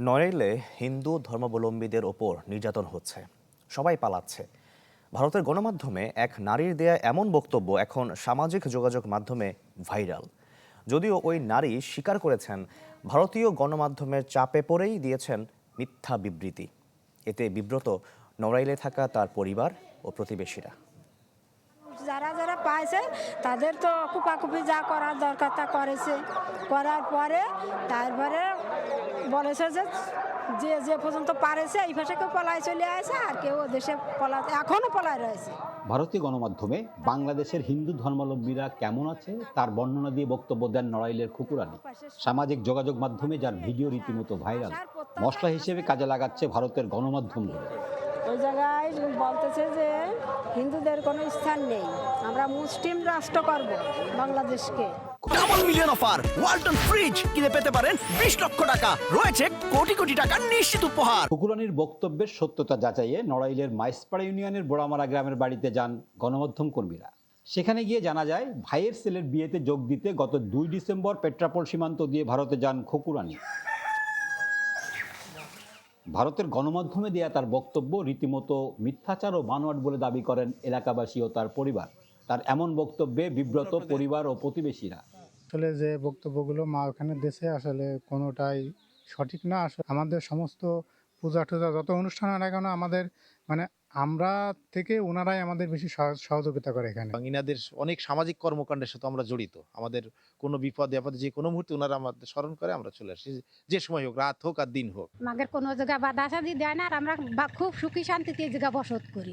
নড়াইলে হিন্দু ধর্মাবলম্বীদের ওপর নির্যাতন হচ্ছে। সবাই পালাচ্ছে। ভারতের গণমাধ্যমে এক নারীর দেয়া এমন বক্তব্য এখন সামাজিক যোগাযোগ মাধ্যমে ভাইরাল। যদিও ওই নারী স্বীকার করেছেন, ভারতীয় গণমাধ্যমের চাপে পড়েই দিয়েছেন মিথ্যা বিবৃতি। এতে বিব্রত নড়াইলে থাকা তার পরিবার ও প্রতিবেশীরা। যারা তাদের তো কুপাকুপি যা করার দরকার তা করেছে। করার পরে তারপরে বলেছে যে যে যে পর্যন্ত পারেছে, এই ভাষা কেউ পলায় চলে আসে আর কেউ দেশে পলা এখনও পলায় রয়েছে। ভারতীয় গণমাধ্যমে বাংলাদেশের হিন্দু ধর্মাবলম্বীরা কেমন আছে তার বর্ণনা দিয়ে বক্তব্য দেন নড়াইলের খুকুরানি। সামাজিক যোগাযোগ মাধ্যমে যার ভিডিও রীতিমতো ভাইরাল, মশলা হিসেবে কাজে লাগাচ্ছে ভারতের গণমাধ্যমগুলো। ওই জায়গায় বলতেছে যে হিন্দুদের কোনো স্থান নেই। আমরা মুসলিম রাষ্ট্র করব বাংলাদেশকে। Double million offer Walton fridge কিনে পেতে পারেন বিশ লক্ষ টাকা। রয়েছে কোটি কোটি টাকার নিশ্চিত উপহার। খুকুরানির বক্তব্যের সত্যতা যাচাইয়ে নড়াইলের মাইসপাড়া ইউনিয়নের বোড়ামারা গ্রামের বাড়িতে যান গণমাধ্যম কর্মীরা। সেখানে গিয়ে জানা যায় ভাইয়ের ছেলের বিয়েতে যোগ দিতে গত দুই ডিসেম্বর পেট্রাপোল সীমান্ত দিয়ে ভারতে যান খকুরানি ভারতের গণমাধ্যমে দেয়া তার বক্তব্য রীতিমতো মিথ্যাচার ও বানোয়াট বলে দাবি করেন এলাকাবাসী ও তার পরিবার। তার এমন বক্তব্যে বিব্রত পরিবার ও প্রতিবেশীরা। আসলে যে বক্তব্যগুলো মা ওখানে দেশে আসলে কোনোটাই সঠিক না। আসলে আমাদের সমস্ত পূজা টুজা যত অনুষ্ঠান হয় না কেন আমাদের মানে আমরা থেকে ওনারাই আমাদের বেশি সহযোগিতা করে এখানে। ইনাদের অনেক সামাজিক কর্মকাণ্ডের সাথে আমরা জড়িত। আমাদের কোনো বিপদে আপদে যে কোনো মুহূর্তে ওনারা আমাদের স্মরণ করে আমরা চলে আসি। যে সময় হোক রাত হোক আর দিন হোক। আমাদের কোনো জায়গায় বাধা সাধি দেয় না আর আমরা খুব সুখী শান্তিতে এই জায়গা বসত করি।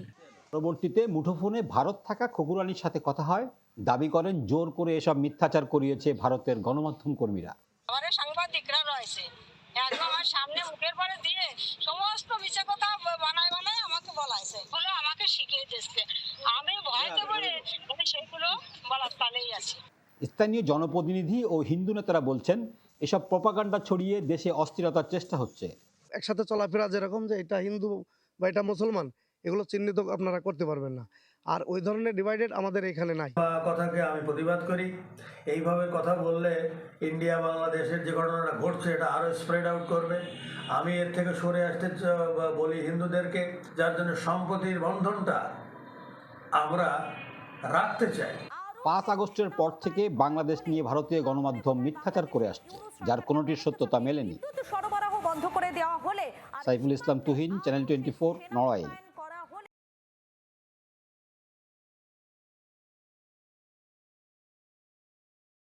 পরবর্তীতে মুঠোফোনে ভারত থাকা খকুরানির সাথে কথা হয়। দাবি করেন জোর করে এসব মিথ্যাচার করিয়েছে ভারতের গণমাধ্যম কর্মীরা। আমাদের সাংবাদিকরা রয়েছে। একদম আমার সামনে মুখের আমি ভয়তে করে আমি সেগুলো বলার তালেই আছি। স্থানীয় জনপ্রতিনিধি ও হিন্দু নেতারা বলছেন এসব প্রপাগান্ডা ছড়িয়ে দেশে অস্থিরতার চেষ্টা হচ্ছে। একসাথে চলাফেরা যেরকম যে এটা হিন্দু বা এটা মুসলমান এগুলো চিহ্নিত আপনারা করতে পারবেন না। আর ওই ধরনের ডিভাইডেড আমাদের এখানে নাই। কথাকে আমি প্রতিবাদ করি। এইভাবে কথা বললে ইন্ডিয়া বাংলাদেশের যে ঘটনাটা ঘটছে এটা আরও স্প্রেড আউট করবে। আমি এর থেকে সরে আসতে বলি হিন্দুদেরকে যার জন্য সম্পত্তির বন্ধনটা আমরা রাখতে চাই। পাঁচ আগস্টের পর থেকে বাংলাদেশ নিয়ে ভারতীয় গণমাধ্যম মিথ্যাচার করে আসছে যার কোনোটির সত্যতা মেলেনি। সরবরাহ বন্ধ করে দেওয়া হলে Saiful Islam Tuhin channel twenty four Narail.